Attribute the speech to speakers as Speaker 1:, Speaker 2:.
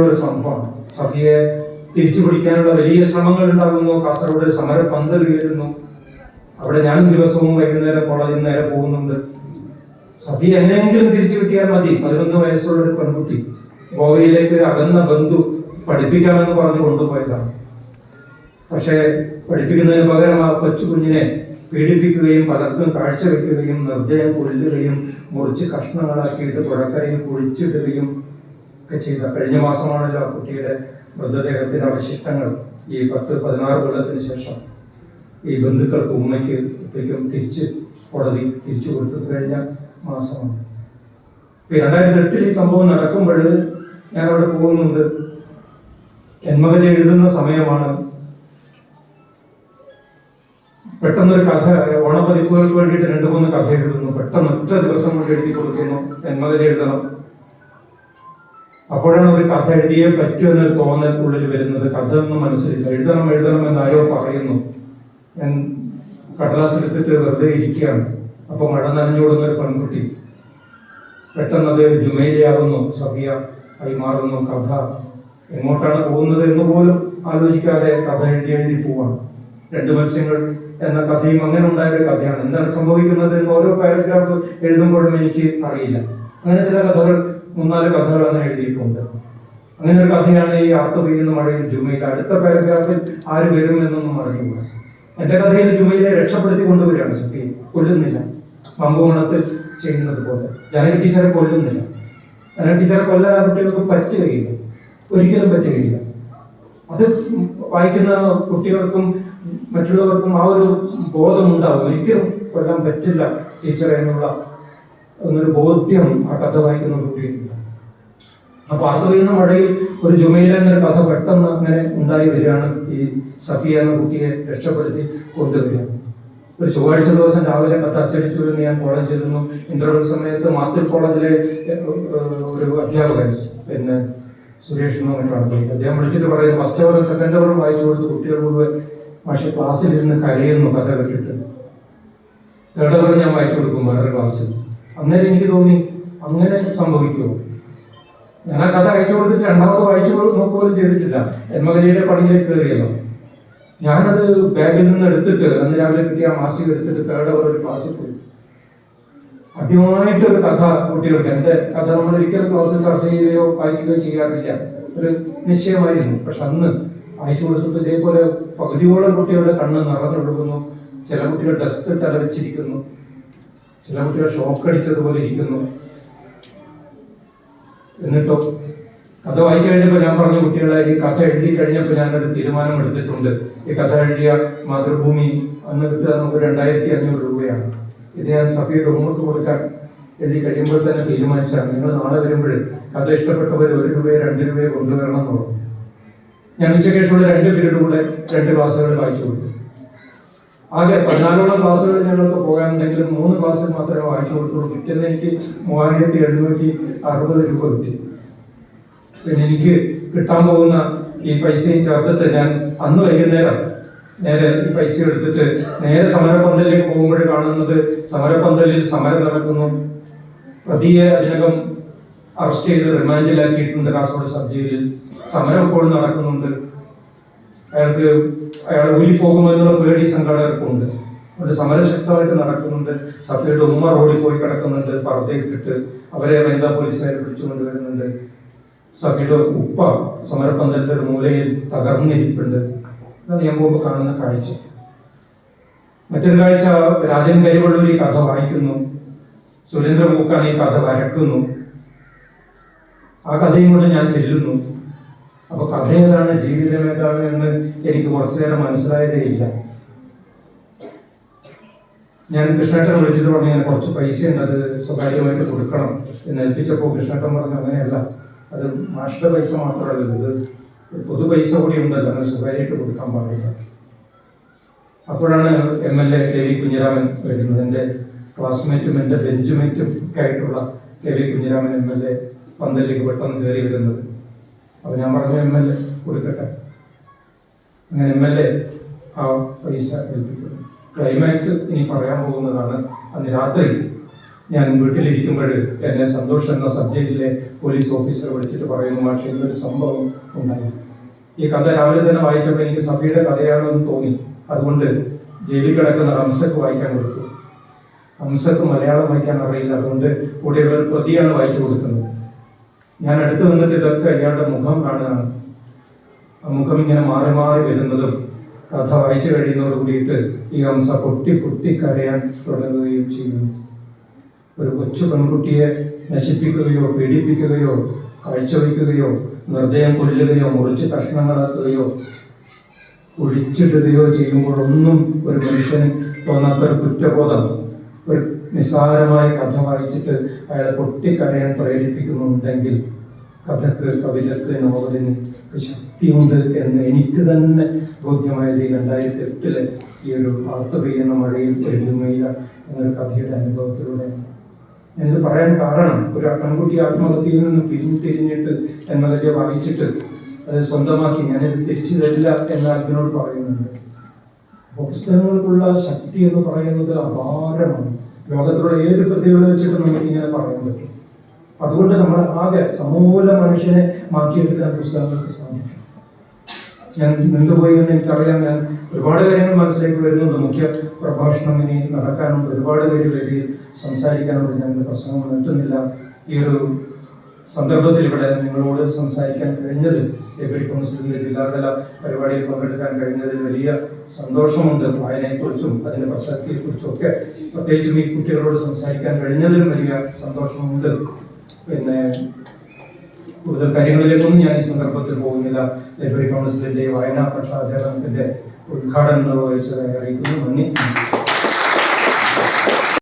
Speaker 1: ഒരു സംഭവമാണ് സഭയെ തിരിച്ചു പിടിക്കാനുള്ള വലിയ ശ്രമങ്ങൾ ഉണ്ടാകുന്നു. കാസർഗോഡ് സമര പന്തൽ ഉയരുന്നു അവിടെ ഞാൻ ദിവസവും വൈകുന്നേരം കോളേജിൽ നേരെ പോകുന്നുണ്ട്. സഭയെ എങ്ങനെയെങ്കിലും തിരിച്ചു കിട്ടിയാൽ മതി. പതിനൊന്ന് വയസ്സുള്ള ഒരു പെൺകുട്ടി ഗോവയിലേക്ക് അകന്ന ബന്ധു പഠിപ്പിക്കാമെന്ന് പറഞ്ഞ് കൊണ്ടുപോയതാണ്. പക്ഷേ പഠിപ്പിക്കുന്നതിന് പകരം ആ കൊച്ചു കുഞ്ഞിനെ പീഡിപ്പിക്കുകയും പലർക്കും കാഴ്ചവെക്കുകയും നിർദ്ദയം കൊല്ലുകയും മുറിച്ച് കഷ്ണങ്ങളാക്കിയിട്ട് പുഴക്കരയിൽ കുഴിച്ചിടുകയും ഒക്കെ ചെയ്ത. കഴിഞ്ഞ മാസമാണല്ലോ ആ കുട്ടിയുടെ മൃതദേഹത്തിന്റെ അവശിഷ്ടങ്ങൾ ഈ പത്ത് പതിനാറ് കൊല്ലത്തിന് ശേഷം ഈ ബന്ധുക്കൾക്ക് ഉമ്മയ്ക്ക് ഉപ്പയ്ക്കും തിരിച്ച് കോടതി തിരിച്ചു കൊടുത്തു കഴിഞ്ഞ മാസമാണ്. രണ്ടായിരത്തി എട്ടിൽ ഈ സംഭവം നടക്കുമ്പോൾ ഞാൻ അവിടെ പോകുന്നുണ്ട്. ജന്മകഥ എഴുതുന്ന സമയമാണ്. പെട്ടെന്നൊരു കഥ ഓണപ്പതിപ്പുകൾക്ക് വേണ്ടിയിട്ട് രണ്ട് മൂന്ന് കഥ എഴുതുന്നു. പെട്ടെന്ന് ഒറ്റ ദിവസം കൊണ്ട് എഴുതി കൊടുക്കുന്നു. ജന്മകഥ എഴുതണം. അപ്പോഴാണ് ഒരു കഥ എഴുതിയേ പറ്റൂ എന്നൊരു തോന്നൽ ഉള്ളിൽ വരുന്നത്. കഥ ഒന്നും മനസ്സിലില്ല എഴുതണം എഴുതണം എന്ന് ആരോ പറയുന്നു. ഞാൻ കടലാസ് എടുത്തിട്ട് വെറുതെ ഇരിക്കുകയാണ്. അപ്പൊ മഴ നനഞ്ഞോടുന്ന ഒരു പെൺകുട്ടി. പെട്ടെന്ന് അത് സഫിയ കൈമാറുന്നു. കഥ എങ്ങോട്ടാണ് പോകുന്നത് എന്ന് പോലും ആലോചിക്കാതെ കഥ എഴുതി എഴുതി പോവാണ്. രണ്ട് മത്സ്യങ്ങൾ എന്ന കഥയും അങ്ങനെ ഉണ്ടായ ഒരു കഥയാണ്. എന്താണ് സംഭവിക്കുന്നത് എന്ന് ഓരോ പാരഗ്രാഫ് എഴുതുമ്പോഴും എനിക്ക് അറിയില്ല. അങ്ങനെ ചില കഥകൾ മൂന്നാൽ കഥകൾ അങ്ങനെ എഴുതിയിട്ടുണ്ട്. അങ്ങനെ ഒരു കഥയാണ് ഈ അർത്ഥ പെയ്യുന്ന മഴയിൽ ജുമയിൽ അടുത്ത പാരഗ്രാഫിൽ ആര് വരും എന്നൊന്നും അറിയില്ല എന്റെ കഥയിൽ ജുമയിലെ രക്ഷപ്പെടുത്തി കൊണ്ടുവരികയാണ് സത്യ. കൊല്ലുന്നില്ല. പമ്പുകോണത്തിൽ ചെയ്യുന്നത് പോലെ. ജനക ടീച്ചറെ കൊല്ലുന്നില്ല. ജനക ടീച്ചറെ കൊല്ലാൻ ആ കുട്ടികൾക്ക് പറ്റുകയില്ല. ഒരിക്കലും പറ്റുകയില്ല. അത് വായിക്കുന്ന കുട്ടികൾക്കും മറ്റുള്ളവർക്കും ആ ഒരു ബോധമുണ്ടാവും. ഒരിക്കലും കൊല്ലാൻ പറ്റില്ല ടീച്ചറെ എന്നുള്ള എന്നൊരു ബോധ്യം ആ കഥ വായിക്കുന്ന കുട്ടികൾക്കില്ല അപ്പൊ അത് പെയ്യുന്ന മഴയിൽ ഒരു ജുമയില എന്നൊരു കഥ പെട്ടെന്ന് അങ്ങനെ ഉണ്ടായി വരികയാണ് ഈ സഫിയ എന്ന കുട്ടിയെ രക്ഷപ്പെടുത്തി കൊണ്ടുവരിക. ഒരു ചൊവ്വാഴ്ച ദിവസം രാവിലെ കത്ത് അച്ചടിച്ചു വരുന്ന ഞാൻ കോളേജിൽ നിന്നും ഇന്റർവ്യൂ സമയത്ത് മാത്തിൽ കോളേജിലെ ഒരു അധ്യാപകൻ പിന്നെ സുരേഷ് എന്ന് പറഞ്ഞിട്ടാണ് അദ്ദേഹം വിളിച്ചിട്ട് പറയുന്നു ഫസ്റ്റ് അവർ സെക്കൻഡ് അവർ വായിച്ചു കൊടുത്ത് കുട്ടികൾ മുഴുവൻ പക്ഷേ ക്ലാസ്സിൽ ഇരുന്ന് കരയുന്നു കഥ കേട്ടിട്ട്. തേർഡ് അവർ ഞാൻ വായിച്ചു കൊടുക്കും വേറെ ക്ലാസ്സിൽ അന്നേരം എനിക്ക് തോന്നി. അങ്ങനെ സംഭവിക്കുമോ? ഞാൻ ആ കഥ അയച്ചു കൊടുത്തിട്ട് രണ്ടാമത് വായിച്ചു നോക്കുകയും ചെയ്തിട്ടില്ല. എന്മകലിയുടെ പണിയിലേക്ക് കയറിയല്ലോ ഞാനത് ബാഗിൽ നിന്ന് എടുത്തിട്ട് അന്ന് രാവിലെ കിട്ടിയ മാസിക എടുത്തിട്ട് തേർഡ് അവർ ഒരു ക്ലാസ്സിൽ പോയി. ആദ്യമായിട്ട് ഒരു കഥ കുട്ടികൾക്ക് എന്റെ കഥ നമ്മൾ ഒരിക്കലും ക്ലാസ്സിൽ ചർച്ച ചെയ്യുകയോ വായിക്കുകയോ ചെയ്യാറില്ല. ഒരു നിശ്ചയമായിരുന്നു. പക്ഷെ അന്ന് അയച്ചു കൊടുത്തപ്പോൾ ഇതേപോലെ പകുതിയോളം കുട്ടികളുടെ കണ്ണ് നിറഞ്ഞൊഴുകുന്നു. ചില കുട്ടികൾ ഡെസ്ക് തലവെച്ചിരിക്കുന്നു ചില കുട്ടികൾ ഷോക്ക് അടിച്ചതുപോലെ ഇരിക്കുന്നു. എന്നിട്ടോ കഥ വായിച്ചു കഴിഞ്ഞപ്പോൾ ഞാൻ പറഞ്ഞു കുട്ടികളെ ഈ കഥ എഴുതി കഴിഞ്ഞപ്പോൾ ഞാനൊരു തീരുമാനം എടുത്തിട്ടുണ്ട്. ഈ കഥ എഴുതിയ മാതൃഭൂമി അന്ന് കിട്ടുക നമുക്ക് രണ്ടായിരത്തി അഞ്ഞൂറ് രൂപയാണ്. ഇത് ഞാൻ സഭയുടെ ഉമ്മക്ക് കൊടുക്കാൻ എഴുതി കഴിയുമ്പോൾ തന്നെ തീരുമാനിച്ചാണ് നിങ്ങൾ നാളെ വരുമ്പോൾ കഥ ഇഷ്ടപ്പെട്ടവർ ഒരു രൂപയോ രണ്ട് രൂപയോ കൊണ്ടുവരണം എന്ന് പറഞ്ഞു. ഞാൻ ഉച്ചക്കേഷുള്ള രണ്ട് പേരുടെ കൂടെ രണ്ട് ക്ലാസ്സുകൾ വായിച്ചു കൊടുത്തു. ആകെ പതിനാലോളം ക്ലാസ്സുകൾ ഞങ്ങൾക്ക് പോകാനുണ്ടെങ്കിലും മൂന്ന് ക്ലാസ്സിൽ മാത്രമേ വായിച്ചു കൊടുത്തുള്ളൂ. പിറ്റേന്ന് എനിക്ക് മൂവായിരത്തി എഴുന്നൂറ്റി അറുപത് രൂപ കിട്ടി. പിന്നെ എനിക്ക് കിട്ടാൻ പോകുന്ന ഈ പൈസയും ചേർത്തിട്ട് ഞാൻ അന്ന് വൈകുന്നേരം നേരെ ഈ പൈസ എടുത്തിട്ട് നേരെ സമരപന്തലിലേക്ക് പോകുമ്പോൾ കാണുന്നത് സമരപന്തലിൽ സമരം നടക്കുന്നു. പ്രതിയെ അതിനകം അറസ്റ്റ് ചെയ്ത് റിമാൻഡിലാക്കിയിട്ടുണ്ട് കാസർഗോഡ് സബ് ജയിലിൽ. സമരം ഇപ്പോഴും നടക്കുന്നുണ്ട്. അയാൾക്ക് അയാൾ ഊരി പോകുമോ എന്നുള്ള പേടി സംഘാടകർക്കുണ്ട്. ഒരു സമരശക്തമായിട്ട് നടക്കുന്നുണ്ട്. സഫയുടെ ഉമ്മ റോഡിൽ പോയി കിടക്കുന്നുണ്ട് പർദ്ദയിട്ടിട്ട് അവരെ വനിതാ പോലീസുകാരെ പിടിച്ചുകൊണ്ട് വരുന്നുണ്ട് സഫയുടെ ഉപ്പ സമരപന്തലിന്റെ ഒരു മൂലയിൽ തകർന്നിരിപ്പുണ്ട്. ഇതാണ് ഞാൻ പോകുമ്പോൾ കാണുന്ന കാഴ്ച. മറ്റൊരു കാഴ്ച രാജൻ കരിവള്ളൂർ ഈ കഥ വായിക്കുന്നു. സുരേന്ദ്ര മൂക്കാൻ ഈ കഥ വരക്കുന്നു. ആ കഥയും കൊണ്ട് ഞാൻ ചെല്ലുന്നു. അപ്പൊ കഥ ഏതാണ്? ജീവിതം ഏതാണ് എന്ന് എനിക്ക് കുറച്ചു നേരം മനസ്സിലായതേ ഇല്ല. ഞാൻ കൃഷ്ണേട്ടനെ വിളിച്ചിട്ട് പറഞ്ഞു ഞാൻ കുറച്ച് പൈസ ഉണ്ട് അത് സ്വകാര്യമായിട്ട് കൊടുക്കണം. എന്ന് ഏൽപ്പിച്ചപ്പോൾ കൃഷ്ണേട്ടൻ പറഞ്ഞു അങ്ങനെയല്ല അത് മാഷ്ട പൈസ മാത്രമല്ല ഇത് പൊതു പൈസ കൂടി ഉണ്ടല്ലോ അങ്ങനെ സ്വകാര്യമായിട്ട് കൊടുക്കാൻ പാടില്ല. അപ്പോഴാണ് M L A K V Kunhiraman വരുന്നത്. എന്റെ ക്ലാസ്മേറ്റും എന്റെ ബെഞ്ചുമേറ്റും ഒക്കെ ആയിട്ടുള്ള K V Kunhiraman M L A പന്തലിലേക്ക് പെട്ടെന്ന് കയറി വരുന്നത്. അപ്പോൾ ഞാൻ പറഞ്ഞു എം എൽ എ കൊടുക്കട്ടെ. അങ്ങനെ എം എൽ എ ആ പൈസ ഏൽപ്പിക്കുന്നു. ക്ലൈമാക്സ് ഇനി പറയാൻ പോകുന്നതാണ് അന്ന് രാത്രി ഞാൻ വീട്ടിലിരിക്കുമ്പോൾ എന്നെ സന്തോഷം എന്ന സബ്ജക്റ്റിലെ പോലീസ് ഓഫീസർ വിളിച്ചിട്ട് പറയുന്നു പക്ഷേ ഇന്നൊരു സംഭവം ഉണ്ടായി. ഈ കഥ രാവിലെ തന്നെ വായിച്ചപ്പോൾ എനിക്ക് സഭയുടെ കഥയാണെന്ന് തോന്നി. അതുകൊണ്ട് ജയിലിൽ കിടക്കുന്ന റംസക്ക് വായിക്കാൻ കൊടുത്തു. ഹംസക്ക് മലയാളം വായിക്കാൻ അറിയില്ല. അതുകൊണ്ട് കൂടെയുള്ള ഒരു പ്രതിയാണ് വായിച്ചു കൊടുക്കുന്നത്. ഞാൻ അടുത്ത് വന്നിട്ട് ഇതൊക്കെ അയാളുടെ മുഖം കാണുകയാണ്. ആ മുഖം ഇങ്ങനെ മാറി മാറി വരുന്നതും കഥ വായിച്ചു കഴിയുന്നതോട് കൂടിയിട്ട് ഈ ഹംസ പൊട്ടി പൊട്ടി കരയാൻ തുടങ്ങുകയും ചെയ്യുന്നു. ഒരു കൊച്ചു പെൺകുട്ടിയെ നശിപ്പിക്കുകയോ പീഡിപ്പിക്കുകയോ കാഴ്ചവെക്കുകയോ നിർദ്ദയം കൊല്ലുകയോ മുറിച്ച് കഷ്ണങ്ങളാക്കുകയോ ഒഴിച്ചിടുകയോ ചെയ്യുമ്പോഴൊന്നും ഒരു മനുഷ്യന് തോന്നാത്തൊരു കുറ്റബോധം ഒരു നിസ്സാരമായ കഥ വായിച്ചിട്ട് അയാളെ പൊട്ടിക്കരയാൻ പ്രേരിപ്പിക്കുന്നുണ്ടെങ്കിൽ കഥക്ക് കവിതക്ക് നോവലിന് ശക്തിയുണ്ട് എന്ന് എനിക്ക് തന്നെ ബോധ്യമായത് ഈ രണ്ടായിരത്തി എട്ടിലെ ഈ ഒരു വാർത്ത പെയ്യുന്ന മഴയിൽ എഴുതുമയില എന്നൊരു കഥയുടെ അനുഭവത്തിലൂടെ. എന്ന് പറയാൻ കാരണം ഒരു പെൺകുട്ടി ആത്മഹത്യയിൽ നിന്ന് പിന്തിരിഞ്ഞിട്ട് എന്നതൊക്കെ വായിച്ചിട്ട് അത് സ്വന്തമാക്കി. ഞാനിത് തിരിച്ചു തരില്ല എന്ന് അർജുനോട് പറയുന്നുണ്ട്. പുസ്തകങ്ങൾക്കുള്ള ശക്തി എന്ന് പറയുന്നത് അപാരമാണ്. ലോകത്തിലുള്ള ഏത് കൃതികളെ വെച്ചിട്ട് നമുക്ക് ഇങ്ങനെ പറയാൻ പറ്റും. അതുകൊണ്ട് നമ്മൾ ആകെ സമൂല മനുഷ്യനെ മാറ്റിയെടുക്കാൻ പുസ്തകങ്ങൾക്ക് സാധിക്കും ഞാൻ നിന്നുപോയി എന്ന് എനിക്കറിയാം. ഞാൻ ഒരുപാട് കാര്യങ്ങൾ മനസ്സിലേക്ക് വരുന്നുണ്ട് മുഖ്യ പ്രഭാഷണം ഇനി നടക്കാനുണ്ട് ഒരുപാട് പേര് വേദിയിൽ സംസാരിക്കാനുണ്ട് ഞാൻ പ്രസംഗങ്ങൾ പ്രസംഗം നിർത്തുന്നില്ല ഈ ഒരു സന്ദർഭത്തിൽ ഇവിടെ നിങ്ങളോട് സംസാരിക്കാൻ കഴിഞ്ഞത് ലൈബ്രറി കൗൺസിലിന്റെ ജില്ലാതല പരിപാടിയിൽ പങ്കെടുക്കാൻ കഴിഞ്ഞതിൽ വലിയ സന്തോഷമുണ്ട്. വായനയെക്കുറിച്ചും അതിന്റെ പശ്ചാത്തലത്തെക്കുറിച്ചും ഒക്കെ പ്രത്യേകിച്ചും ഈ കുട്ടികളോട് സംസാരിക്കാൻ കഴിഞ്ഞതിൽ വലിയ സന്തോഷമുണ്ട്. പിന്നെ കൂടുതൽ കാര്യങ്ങളിലേക്കൊന്നും ഞാൻ ഈ സന്ദർഭത്തിൽ പോകുന്നില്ല. ലൈബ്രറി കൗൺസിലിന്റെ വായനാ പക്ഷാചരണത്തിന്റെ ഉദ്ഘാടനം നിർവഹിച്ചതായി അറിയിക്കുന്നു. നന്ദി.